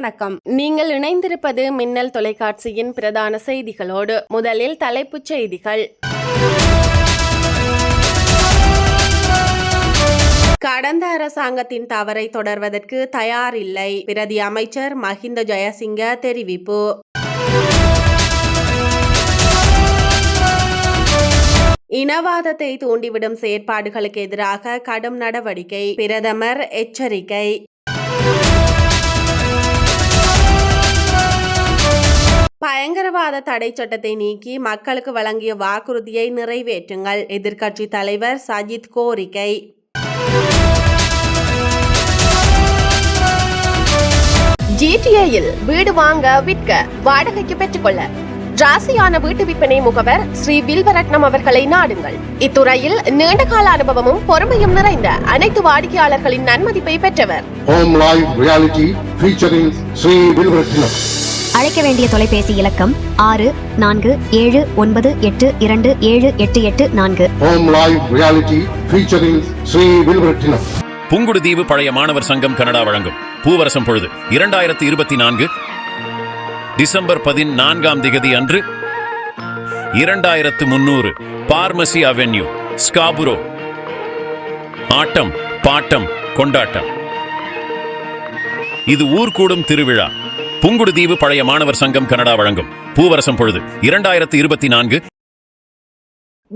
வணக்கம். நீங்கள் இணைந்திருப்பது மின்னல் தொலைக்காட்சியின் பிரதான செய்திகளோடு முதலில் தலைப்புச் செய்திகள். கடந்த அரசாங்கத்தின் தவறை தொடர்வதற்கு தயாரில்லை. பிரதி அமைச்சர் மஹிந்த ஜெயசிங்க தெரிவிப்பு. இனவாதத்தை தூண்டிவிடும் செயற்பாடுகளுக்கு எதிராக கடும் நடவடிக்கை. பிரதமர் எச்சரிக்கை. பயங்கரவாத தடை சட்டத்தை நீக்கி மக்களுக்கு வழங்கிய வாக்குறுதியை நிறைவேற்றுங்கள். எதிர்க்கட்சி தலைவர் சஜித் கோரிக்கை. ஜிடிஏயில் வீடு வாங்க விற்க வாடகைக்கு பெற்றுக்கொள்ள. ராசியான வீட்டு விற்பனை முகவர் ஸ்ரீ வில்வரட்னம் அவர்களை நாடுங்கள். இத்துறையில் நீண்டகால அனுபவமும் பொறுமையும் நிறைந்த அனைத்து வாடிக்கையாளர்களின் நன்மதிப்பை பெற்றவர். அழைக்க வேண்டிய தொலைபேசி இலக்கம் ஆறு நான்கு ஏழு ஒன்பது எட்டு இரண்டு ஏழு எட்டு எட்டு நான்கு. Reality featuring Sri Vilvaratnam. Pungudutivu பழைய மாணவர் சங்கம் கனடா வழங்கும். பூவரசம் பொழுது இரண்டாயிரத்தி இருபத்தி நான்கு டிசம்பர் பதினான்காம் திகதி அன்று இரண்டாயிரத்து முன்னூறு பார்மசி அவென்யூ ஸ்காபுரோ. ஆட்டம் பாட்டம் கொண்டாட்டம். இது ஊர் கூடும் திருவிழா. புங்குடுதீவு பழைய மாணவர் சங்கம் கனடா வழங்கும். பூவரசம் பொழுது இரண்டாயிரத்து இருபத்தி நான்கு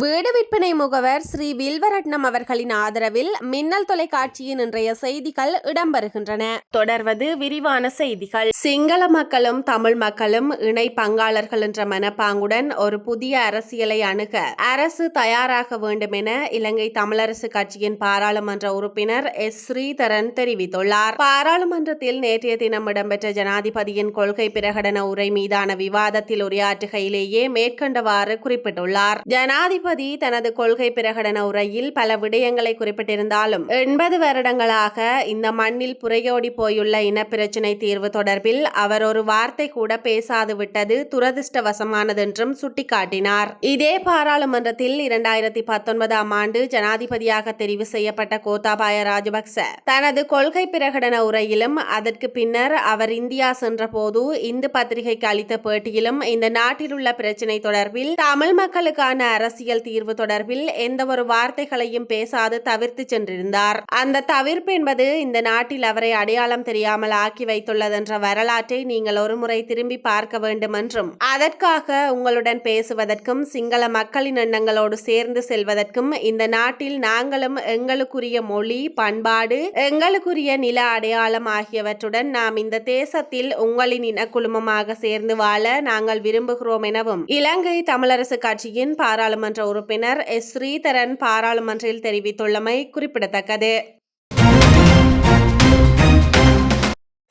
வீடு விற்பனை முகவர் ஸ்ரீ வில்வரட்னம் அவர்களின் ஆதரவில் மின்னல் தொலைக்காட்சியின் இன்றைய செய்திகள் இடம்பெறுகின்றன. தொடர்வது விரிவான செய்திகள். சிங்கள மக்களும் தமிழ் மக்களும் இணை பங்காளர்கள் என்ற மனப்பாங்குடன் ஒரு புதிய அரசியலை அணுக அரசு தயாராக வேண்டும் என இலங்கை தமிழரசு கட்சியின் பாராளுமன்ற உறுப்பினர் எஸ். ஸ்ரீதரன் தெரிவித்துள்ளார். பாராளுமன்றத்தில் நேற்றைய தினம் இடம்பெற்ற ஜனாதிபதியின் கொள்கை பிரகடன உரை மீதான விவாதத்தில் உரையாற்றுகையிலேயே மேற்கண்டவாறு குறிப்பிட்டுள்ளார். ஜனாதிபதி தனது கொள்கை பிரகடன உரையில் பல விடயங்களை குறிப்பிட்டிருந்தாலும் எண்பது வருடங்களாக இந்த மண்ணில் புரையோடி போயுள்ள இனப்பிரச்சினை தீர்வு தொடர்பில் அவர் ஒரு வார்த்தை கூட பேசாது விட்டது துரதிர்ஷ்டவசமானதென்றும் சுட்டிக்காட்டினார். இதே பாராளுமன்றத்தில் இரண்டாயிரத்தி பத்தொன்பதாம் ஆண்டு ஜனாதிபதியாக தெரிவு செய்யப்பட்ட கோத்தாபாய ராஜபக்ச தனது கொள்கை பிரகடன உரையிலும் அதற்கு பின்னர் அவர் இந்தியா சென்றபோது இந்து பத்திரிகைக்கு அளித்த பேட்டியிலும் இந்த நாட்டில் உள்ள பிரச்சினை தொடர்பில் தமிழ் மக்களுக்கான அரசியல் தீர்வு தொடர்பில் எந்த ஒரு வார்த்தைகளையும் பேசாது தவிர்த்து சென்றிருந்தார். அந்த தவிர்ப்பு என்பது இந்த நாட்டில் அவரை அடையாளம் தெரியாமல் ஆக்கி வைத்துள்ளதென்ற வரலாற்றை நீங்கள் ஒருமுறை திரும்பி பார்க்க வேண்டும் என்றும் அதற்காக உங்களுடன் பேசுவதற்கும் சிங்கள மக்களின் எண்ணங்களோடு சேர்ந்து செல்வதற்கும் இந்த நாட்டில் நாங்களும் எங்களுக்குரிய மொழி பண்பாடு எங்களுக்குரிய நில அடையாளம் ஆகியவற்றுடன் நாம் இந்த தேசத்தில் உங்களின் இனக்குழுமமாக சேர்ந்து வாழ நாங்கள் விரும்புகிறோம் எனவும் இலங்கை தமிழரசு கட்சியின் பாராளுமன்ற உறுப்பினர் எஸ். ஸ்ரீதரன் பாராளுமன்றில் தெரிவித்துள்ளமை குறிப்பிடத்தக்கது.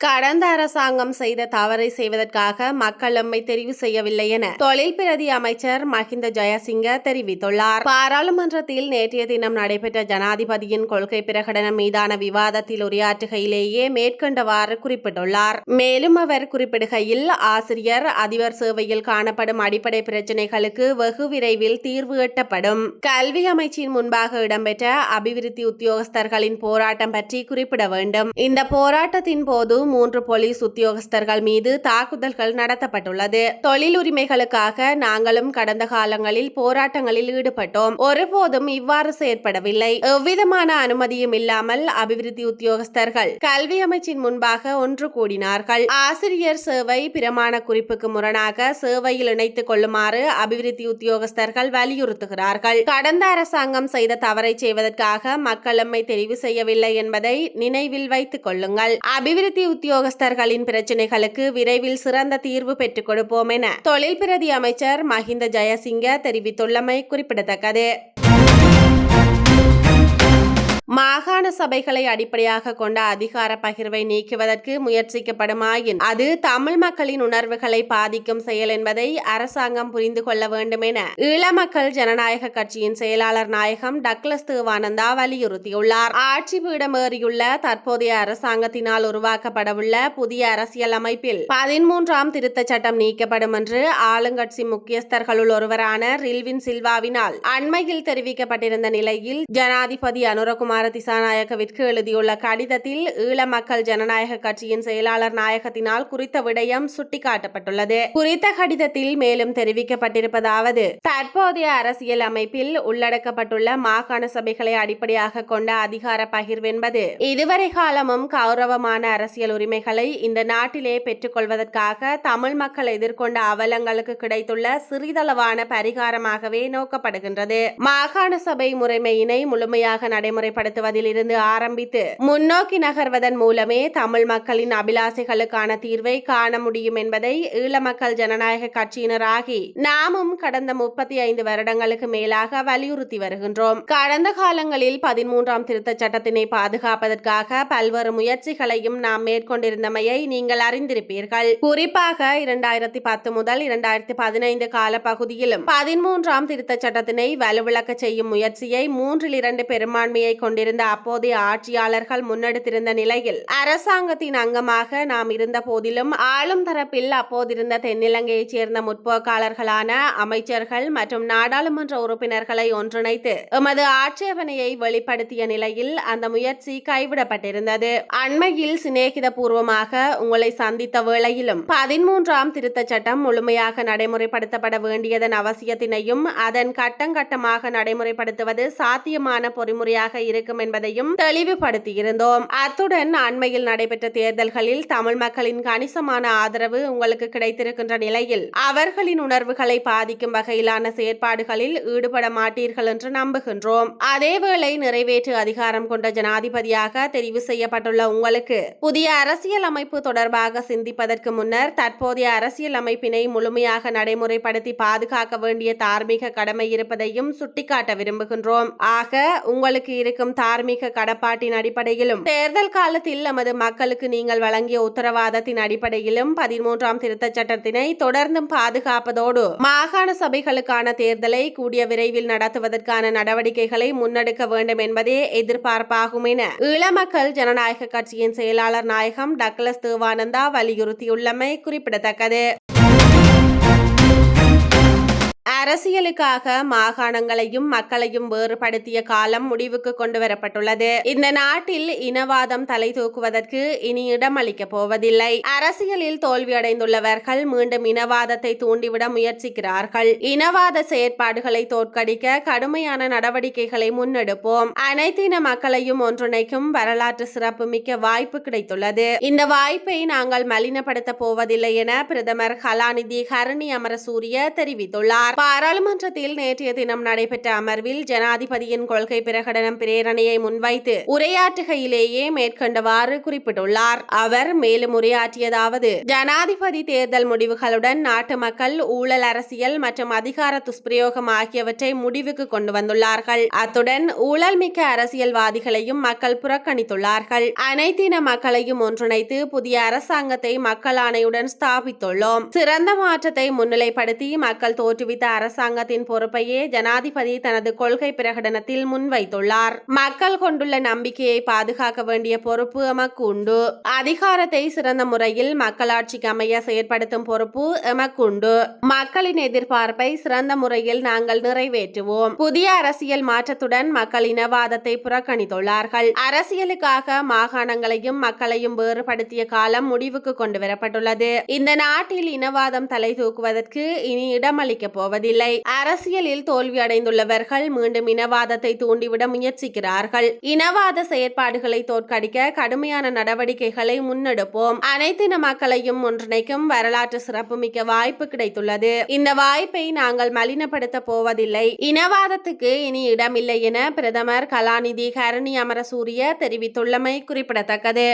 கடந்த அரசாங்கம் செய்த தவறை செய்வதற்காக மக்கள் எம்மை தெரிவு செய்யவில்லை என தொழில் பிரதி அமைச்சர் மஹிந்த ஜெயசிங்க தெரிவித்துள்ளார். பாராளுமன்றத்தில் நேற்றைய தினம் நடைபெற்ற ஜனாதிபதியின் கொள்கை பிரகடனம் மீதான விவாதத்தில் உரையாற்றுகையிலேயே மேற்கண்டவாறு குறிப்பிட்டுள்ளார். மேலும் அவர் குறிப்பிடுகையில் ஆசிரியர் அதிபர் சேவையில் காணப்படும் அடிப்படை பிரச்சினைகளுக்கு வெகு விரைவில் தீர்வு எட்டப்படும். கல்வி அமைச்சின் முன்பாக இடம்பெற்ற அபிவிருத்தி உத்தியோகஸ்தர்களின் போராட்டம் பற்றி குறிப்பிட வேண்டும். இந்த போராட்டத்தின் போது மூன்று போலீஸ் உத்தியோகஸ்தர்கள் மீது தாக்குதல்கள் நடத்தப்பட்டுள்ளது. தொழில் உரிமைகளுக்காக நாங்களும் கடந்த காலங்களில் போராட்டங்களில் ஈடுபட்டோம். ஒருபோதும் இவ்வாறு செயற்படவில்லை. எவ்விதமான அனுமதியும் இல்லாமல் அபிவிருத்தி உத்தியோகஸ்தர்கள் கல்வி அமைச்சின் முன்பாக ஒன்று கூடினார்கள். ஆசிரியர் சேவை பிரமாண குறிப்புக்கு முரணாக சேவையில் இணைத்துக் கொள்ளுமாறு அபிவிருத்தி உத்தியோகஸ்தர்கள் வலியுறுத்துகிறார்கள். கடந்த அரசாங்கம் செய்த தவறை செய்வதற்காக மக்கள் எம்மை தெரிவு செய்யவில்லை என்பதை நினைவில் வைத்துக் கொள்ளுங்கள். அபிவிருத்தி உத்தியோகஸ்தர்களின் பிரச்சினைகளுக்கு விரைவில் சிறந்த தீர்வு பெற்றுக் கொடுப்போம் என தொழில் பிரதி அமைச்சர் மஹிந்த ஜெயசிங்க தெரிவித்துள்ளமை குறிப்பிடத்தக்கது. மாகாண சபைகளை அடிப்படையாக கொண்ட அதிகார பகிர்வை நீக்குவதற்கு முயற்சிக்கப்படுமாயின் அது தமிழ் மக்களின் உணர்வுகளை பாதிக்கும் செயல் என்பதை அரசாங்கம் புரிந்து கொள்ள வேண்டும் என ஈழ மக்கள் ஜனநாயக கட்சியின் செயலாளர் நாயகம் டக்ளஸ் தேவானந்தா வலியுறுத்தியுள்ளார். ஆட்சி பீடமேறியுள்ள தற்போதைய அரசாங்கத்தினால் உருவாக்கப்படவுள்ள புதிய அரசியல் அமைப்பில் பதிமூன்றாம் திருத்தச் சட்டம் நீக்கப்படும் என்று ஆளுங்கட்சி முக்கியஸ்தர்களுள் ஒருவரான ரில்வின் சில்வாவினால் அண்மையில் தெரிவிக்கப்பட்டிருந்த நிலையில் ஜனாதிபதி அனுரகுமார் அனுரகுமார திசாநாயகவிற்கு எழுதியுள்ள கடிதத்தில் ஈழ மக்கள் ஜனநாயக கட்சியின் செயலாளர் நாயகத்தினால் குறித்த விடயம் சுட்டிக்காட்டப்பட்டுள்ளது. குறித்த கடிதத்தில் மேலும் தெரிவிக்கப்பட்டிருப்பதாவது தற்போதைய அரசியல் அமைப்பில் உள்ளடக்கப்பட்டுள்ள மாகாண சபைகளை அடிப்படையாக கொண்ட அதிகார பகிர்வென்பது இதுவரை காலமும் கௌரவமான அரசியல் உரிமைகளை இந்த நாட்டிலே பெற்றுக்கொள்வதற்காக தமிழ் மக்கள் எதிர்கொண்ட அவலங்களுக்கு கிடைத்துள்ள சிறிதளவான பரிகாரமாகவே நோக்கப்படுகின்றது. மாகாண சபை முறைமையினை முழுமையாக நடைமுறைப்படுத்த இருந்து ஆரம்பித்து முன்னோக்கி நகர்வதன் மூலமே தமிழ் மக்களின் அபிலாசைகளுக்கான தீர்வை காண முடியும் என்பதை ஈழ மக்கள் ஜனநாயக கட்சியினராகி நாமும் கடந்த முப்பத்தி ஐந்து வருடங்களுக்கு மேலாக வலியுறுத்தி வருகின்றோம். கடந்த காலங்களில் பதிமூன்றாம் திருத்தச் சட்டத்தினை பாதுகாப்பதற்காக பல்வேறு முயற்சிகளையும் நாம் மேற்கொண்டிருந்தமையை நீங்கள் அறிந்திருப்பீர்கள். குறிப்பாக இரண்டாயிரத்தி பத்து முதல் இரண்டாயிரத்தி பதினைந்து கால பகுதியிலும் பதிமூன்றாம் திருத்தச் சட்டத்தினை வலுவிளக்க செய்யும் முயற்சியை மூன்றில் இரண்டு பெரும்பான்மையை கொண்டிருந்த அப்போதைய ஆட்சியாளர்கள் முன்னெடுத்திருந்த நிலையில் அரசாங்கத்தின் அங்கமாக நாம் இருந்த போதிலும் ஆளும் தரப்பில் அப்போதிருந்த தென்னிலங்கையைச் சேர்ந்த முற்போக்காளர்களான அமைச்சர்கள் மற்றும் நாடாளுமன்ற உறுப்பினர்களை ஒன்றிணைத்து எமது ஆட்சேபனையை வெளிப்படுத்திய நிலையில் அந்த முயற்சி கைவிடப்பட்டிருந்தது. அண்மையில் சிநேகித பூர்வமாக உங்களை சந்தித்த வேளையிலும் பதிமூன்றாம் திருத்தச் சட்டம் முழுமையாக நடைமுறைப்படுத்தப்பட வேண்டியதன் அவசியத்தினையும் அதன் கட்டங்கட்டமாக நடைமுறைப்படுத்துவது சாத்தியமான பொறிமுறையாக இருக்கும் என்பதையும் தெளிவுபடுத்தியிருந்தோம். அத்துடன் அண்மையில் நடைபெற்ற தேர்தல்களில் தமிழ் மக்களின் கணிசமான ஆதரவு உங்களுக்கு கிடைத்திருக்கின்ற நிலையில் அவர்களின் உணர்வுகளை பாதிக்கும் வகையிலான செயற்பாடுகளில் ஈடுபட மாட்டீர்கள் என்று நம்புகின்றோம். அதேவேளை நிறைவேற்று அதிகாரம் கொண்ட ஜனாதிபதியாக தெரிவு செய்யப்பட்டுள்ள உங்களுக்கு புதிய அரசியல் அமைப்பு தொடர்பாக சிந்திப்பதற்கு முன்னர் தற்போதைய அரசியல் அமைப்பினை முழுமையாக நடைமுறைப்படுத்தி பாதுகாக்க வேண்டிய தார்மீக கடமை இருப்பதையும் சுட்டிக்காட்ட விரும்புகின்றோம். ஆக உங்களுக்கு இருக்கும் தார்மீக கடப்பாட்டின் அடிப்படையிலும் தேர்தல் காலத்தில் நமது மக்களுக்கு நீங்கள் வழங்கிய உத்தரவாதத்தின் அடிப்படையிலும் பதிமூன்றாம் திருத்தச் சட்டத்தினை தொடர்ந்தும் பாதுகாப்பதோடு மாகாண சபைகளுக்கான தேர்தலை கூடிய விரைவில் நடத்துவதற்கான நடவடிக்கைகளை முன்னெடுக்க வேண்டும் என்பதே எதிர்பார்ப்பாகும் என இளமக்கள் ஜனநாயக கட்சியின் செயலாளர் நாயகம் டக்ளஸ் தேவானந்தா வலியுறுத்தியுள்ளமை குறிப்பிடத்தக்கது. அரசியலுக்காக மாகாணங்களையும் மக்களையும் வேறுபடுத்திய காலம் முடிவுக்கு கொண்டு வரப்பட்டுள்ளது இந்த நாட்டில் இனவாதம் தலை தூக்குவதற்கு இனி இடம் அளிக்கப் போவதில்லை. அரசியலில் தோல்வியடைந்துள்ளவர்கள் மீண்டும் இனவாதத்தை தூண்டிவிட முயற்சிக்கிறார்கள். இனவாத செயற்பாடுகளை தோற்கடிக்க கடுமையான நடவடிக்கைகளை முன்னெடுப்போம். அனைத்தின மக்களையும் ஒன்றிணைக்கும் வரலாற்று சிறப்புமிக்க வாய்ப்பு கிடைத்துள்ளது. இந்த வாய்ப்பை நாங்கள் மலினப்படுத்த போவதில்லை என பிரதமர் கலாநிதி ஹரணி அமரசூரிய தெரிவித்துள்ளார். பாராளுமன்றத்தில் நேற்றைய தினம் நடைபெற்ற அமர்வில் ஜனாதிபதியின் கொள்கை பிரகடனம் பிரேரணையை முன்வைத்து உரையாற்றுகையிலேயே மேற்கண்டவாறு குறிப்பிட்டுள்ளார். அவர் மேலும் உரையாற்றியதாவது ஜனாதிபதி தேர்தல் முடிவுகளுடன் நாட்டு மக்கள் ஊழல் அரசியல் மற்றும் அதிகார துஷ்பிரயோகம் ஆகியவற்றை முடிவுக்கு கொண்டு வந்துள்ளார்கள். அத்துடன் ஊழல் மிக்க அரசியல்வாதிகளையும் மக்கள் புறக்கணித்துள்ளார்கள். அனைத்தின மக்களையும் ஒன்றிணைத்து புதிய அரசாங்கத்தை மக்கள் ஆணையுடன் ஸ்தாபித்துள்ளோம். சிறந்த மாற்றத்தை முன்னிலைப்படுத்தி மக்கள் தோற்றுவித்த அரசாங்கத்தின் பொறுப்பையே ஜனாதிபதி தனது கொள்கை பிரகடனத்தில் முன்வைத்துள்ளார். மக்கள் கொண்டுள்ள நம்பிக்கையை பாதுகாக்க வேண்டிய பொறுப்பு எமக்கு உண்டு அதிகாரத்தை சிறந்த முறையில் மக்களாட்சிக்கு அமைய செயற்படுத்தும் பொறுப்பு எமக்கு உண்டு மக்களின் எதிர்பார்ப்பை சிறந்த முறையில் நாங்கள் நிறைவேற்றுவோம். புதிய அரசியல் மாற்றத்துடன் மக்கள் இனவாதத்தை புறக்கணித்துள்ளார்கள். அரசியலுக்காக மாகாணங்களையும் மக்களையும் வேறுபடுத்திய காலம் முடிவுக்கு கொண்டு வரப்பட்டுள்ளது இந்த நாட்டில் இனவாதம் தலை தூக்குவதற்கு இனி இடமளிக்கப் போவதில்லை அரசியலில் தோல்வியடைந்துள்ளவர்கள் மீண்டும் இனவாதத்தை தூண்டிவிட முயற்சிக்கிறார்கள். இனவாத செயற்பாடுகளை தோற்கடிக்க கடுமையான நடவடிக்கைகளை முன்னெடுப்போம். அனைத்தின மக்களையும் ஒன்றிணைக்கும் வரலாற்று சிறப்புமிக்க வாய்ப்பு கிடைத்துள்ளது. இந்த வாய்ப்பை நாங்கள் மலினப்படுத்த போவதில்லை. இனவாதத்துக்கு இனி இடமில்லை என பிரதமர் கலாநிதி கருணி அமரசூரிய தெரிவித்துள்ளமை குறிப்பிடத்தக்கது.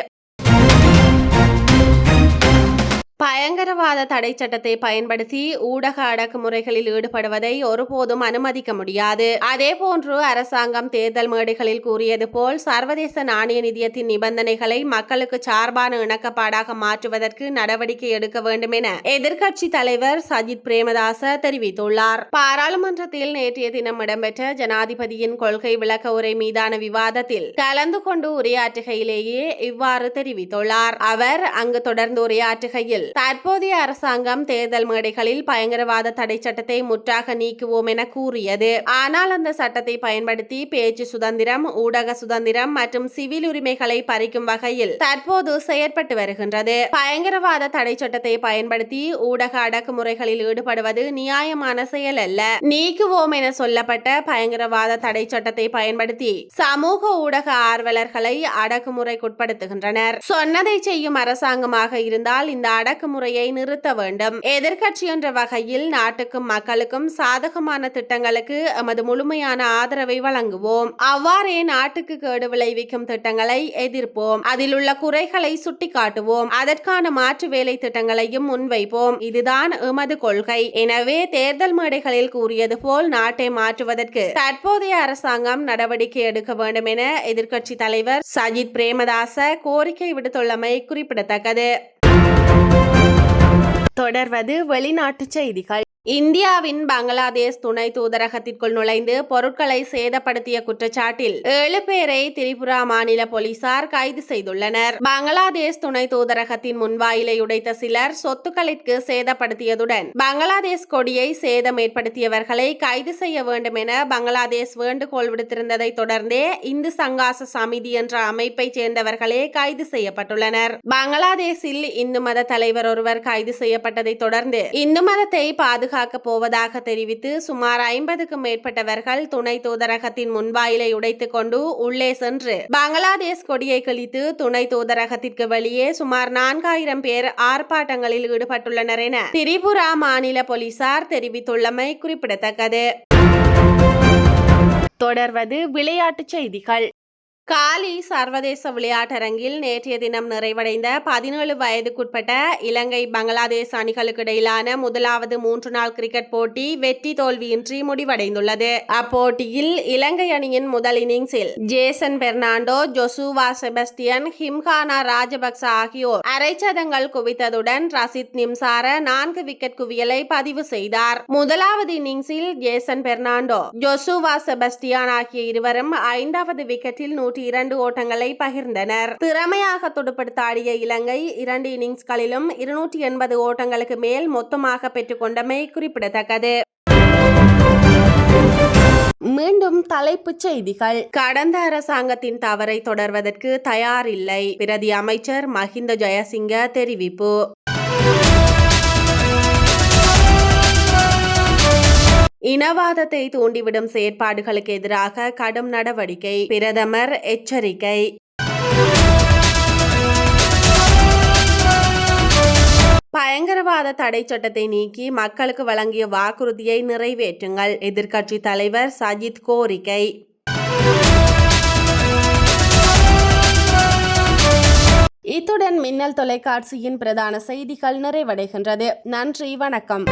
பயங்கரவாத தடை சட்டத்தை பயன்படுத்தி ஊடக அடக்குமுறைகளில் ஈடுபடுவதை ஒருபோதும் அனுமதிக்க முடியாது. அதேபோன்று அரசாங்கம் தேர்தல் மேடைகளில் கூறியது போல் சர்வதேச நாணய நிதியத்தின் நிபந்தனைகளை மக்களுக்கு சார்பான இணக்கப்பாடாக மாற்றுவதற்கு நடவடிக்கை எடுக்க வேண்டும் என எதிர்க்கட்சி தலைவர் சஜித் பிரேமதாச தெரிவித்துள்ளார். பாராளுமன்றத்தில் நேற்றைய தினம் இடம்பெற்ற ஜனாதிபதியின் கொள்கை விளக்க உரை மீதான விவாதத்தில் கலந்து கொண்டு உரையாற்றுகையிலேயே இவ்வாறு தெரிவித்துள்ளார். அவர் அங்கு தொடர்ந்து உரையாற்றுகையில் தற்போதைய அரசாங்கம் தேர்தல் மேடைகளில் பயங்கரவாத தடை சட்டத்தை முற்றாக நீக்குவோம் என கூறியது. ஆனால் அந்த சட்டத்தை பயன்படுத்தி பேச்சு சுதந்திரம் ஊடக சுதந்திரம் மற்றும் சிவில் உரிமைகளை பறிக்கும் வகையில் தற்போது செயற்பட்டு வருகின்றது. பயங்கரவாத தடை சட்டத்தை பயன்படுத்தி ஊடக அடக்குமுறைகளில் ஈடுபடுவது நியாயமான செயல் அல்ல. நீக்குவோம் என சொல்லப்பட்ட பயங்கரவாத தடை சட்டத்தை பயன்படுத்தி சமூக ஊடக ஆர்வலர்களை அடக்குமுறைக்குட்படுத்துகின்றனர். சொன்னதை செய்யும் அரசாங்கமாக இருந்தால் இந்த அடக்கு அடக்குமுறையை நிறுத்த வேண்டும். எதிர்கட்சி என்ற வகையில் நாட்டுக்கும் மக்களுக்கும் சாதகமான திட்டங்களுக்கு எமது முழுமையான ஆதரவை வழங்குவோம். அவ்வாறே நாட்டுக்கு கேடு விளைவிக்கும் திட்டங்களை எதிர்ப்போம். அதில் உள்ள குறைகளை சுட்டிக்காட்டுவோம். அதற்கான மாற்று வேலை திட்டங்களையும் முன்வைப்போம். இதுதான் எமது கொள்கை. எனவே தேர்தல் மேடைகளில் கூறியது போல் நாட்டை மாற்றுவதற்கு தற்போதைய அரசாங்கம் நடவடிக்கை எடுக்க வேண்டும் என எதிர்க்கட்சி தலைவர் சஜித் பிரேமதாச கோரிக்கை விடுத்துள்ளமை குறிப்பிடத்தக்கது. தொடர்வது வெளிநாட்டு செய்திகள். இந்தியாவின் பங்களாதேஷ் துணை தூதரகத்திற்குள் நுழைந்து பொருட்களை சேதப்படுத்திய குற்றச்சாட்டில் ஏழு பேரை திரிபுரா மாநில போலீசார் கைது செய்துள்ளனர். பங்களாதேஷ் துணை தூதரகத்தின் முன்வாயிலை உடைத்த சிலர் சொத்துக்களிற்கு சேதப்படுத்தியதுடன் பங்களாதேஷ் கொடியை சேதம் ஏற்படுத்தியவர்களை கைது செய்ய வேண்டும் என பங்களாதேஷ் வேண்டுகோள் விடுத்திருந்ததை தொடர்ந்தே இந்து சங்காச சமிதி என்ற அமைப்பைச் சேர்ந்தவர்களே கைது செய்யப்பட்டுள்ளனர். பங்களாதேஷில் இந்து மத தலைவர் ஒருவர் கைது செய்யப்பட்டதை தொடர்ந்து இந்து மதத்தை பாதுகாக்க போவதாக தெரிவித்து சுமார் ஐம்பதுக்கும் மேற்பட்டவர்கள் துணை தூதரகத்தின் முன்வாயிலை உடைத்துக் கொண்டு உள்ளே சென்று பங்களாதேஷ் கொடியை கிழித்து துணை தூதரகத்திற்கு வெளியே சுமார் நான்காயிரம் பேர் ஆர்ப்பாட்டங்களில் ஈடுபட்டுள்ளனர் என திரிபுரா மாநில போலீசார் தெரிவித்துள்ளமை குறிப்பிடத்தக்கது. தொடர்வது விளையாட்டுச் செய்திகள். காலி சர்வதேச விளையாட்டரங்கில் நேற்றைய தினம் நிறைவடைந்த பதினேழு வயதுக்குட்பட்ட இலங்கை பங்களாதேஷ் அணிகளுக்கு இடையிலான முதலாவது மூன்று நாள் கிரிக்கெட் போட்டி வெற்றி தோல்வியின்றி முடிவடைந்துள்ளது. அப்போட்டியில் இலங்கை அணியின் முதல் இன்னிங்ஸில் ஜேசன் பெர்னாண்டோ ஜொசுவா செபஸ்டியன் ஹிம்கானா ராஜபக்ச ஆகியோர் அரைச்சதங்கள் குவித்ததுடன் ரசித் நிம்சார நான்கு விக்கெட் குவியலை பதிவு செய்தார். முதலாவது இன்னிங்ஸில் ஜேசன் பெர்னாண்டோ ஜொசுவா செபஸ்டியான் ஆகிய இருவரும் ஐந்தாவது விக்கெட்டில் நூற்றி நூற்றி இரண்டு ஓட்டங்களை பகிர்ந்தனர். திறமையாக துடுப்படுத்த ஆடிய இலங்கை இரண்டு இன்னிங்ஸ்களிலும் இருநூற்றி எண்பது ஓட்டங்களுக்கு மேல் மொத்தமாக பெற்றுக்கொண்டமை குறிப்பிடத்தக்கது. மீண்டும் தலைப்புச் செய்திகள். கடந்த அரசாங்கத்தின் தவறை தொடர்வதற்கு தயாரில்லை. பிரதி அமைச்சர் மஹிந்த ஜெயசிங்க தெரிவிப்பு. இனவாதத்தை தூண்டிவிடும் செயற்பாடுகளுக்கு எதிராக கடும் நடவடிக்கை பிரதமர் எச்சரிக்கை. பயங்கரவாத தடை சட்டத்தை நீக்கி மக்களுக்கு வழங்கிய வாக்குறுதியை நிறைவேற்றுங்கள் எதிர்க்கட்சி தலைவர் சஜித் கோரிக்கை. இத்துடன் மின்னல் தொலைக்காட்சியின் பிரதான செய்திகள் நிறைவடைகின்றது. நன்றி வணக்கம்.